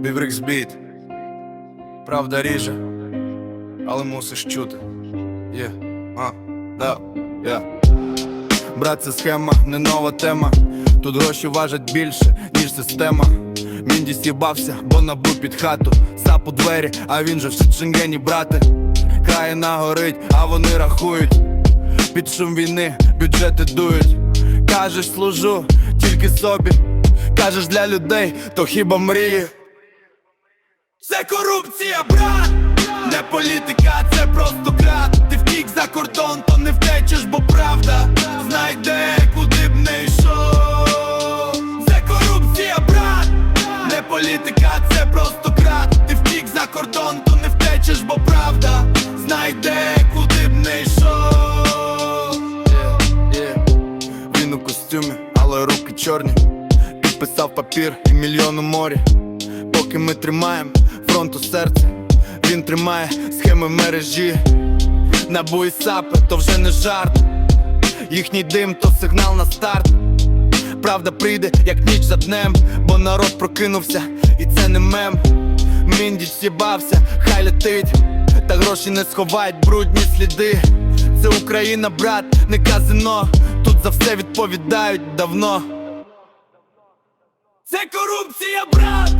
Біврикс біт. Правда ріже, але мусиш чути. Є. А, да, я. Брат, це схема, не нова тема. Тут гроші важать більше, ніж система. Мінді з'їбався, бо набув під хату. Сап у двері, а він же в Шенгені, брате. Країна горить, а вони рахують. Під шум війни бюджети дують. Кажеш, служу тільки собі. Кажеш для людей, то хіба мрії. Це корупція, брат, не політика, це просто крат. Ти втік за кордон, то не втечеш, бо правда знайде, куди б не йшов. Це корупція, брат, не політика, це просто крат. Ти втік за кордон, то не втечеш, бо правда знайде, куди б не йшов. Він у костюмі, але руки чорні. Підписав папір і мільйон у морі. Поки ми тримаємо фронт у серці, він тримає схеми мережі. Набу сапи, то вже не жарт. Їхній дим то сигнал на старт. Правда прийде, як ніч за днем, бо народ прокинувся, і це не мем. Міндіч з'їбався, хай летить, та гроші не сховають брудні сліди. Це Україна, брат, не казино. Тут за все відповідають давно. Це корупція, брат,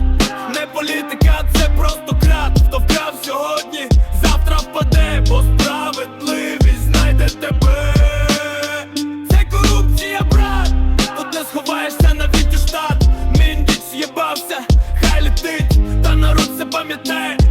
не політика, це просто крат. Хто вкрав сьогодні, завтра впаде, бо справедливість знайде тебе. Це корупція, брат, тут не сховаєшся навіть у штат. Міндіч з'їбався, хай летить, та народ це пам'ятає.